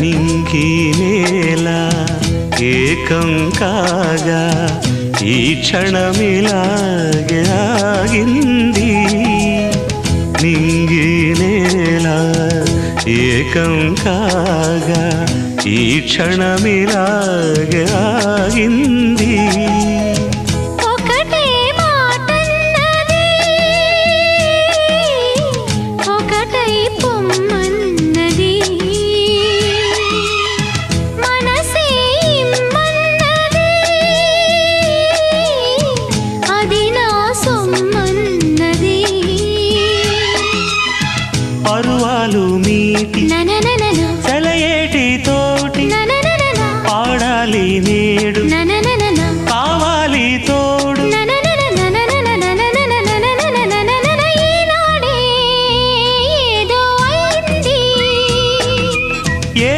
నింగి నేల ఏకం కాగా ఈ క్షణమిలాగే ఆగింది నింగి నేల ఏకం కాగా ఈ క్షణమిలాగే ఆగింది పరువాలు మీటి సెలయేటి తోటి పాడాలి నేడు కావాలి తోడు ఏ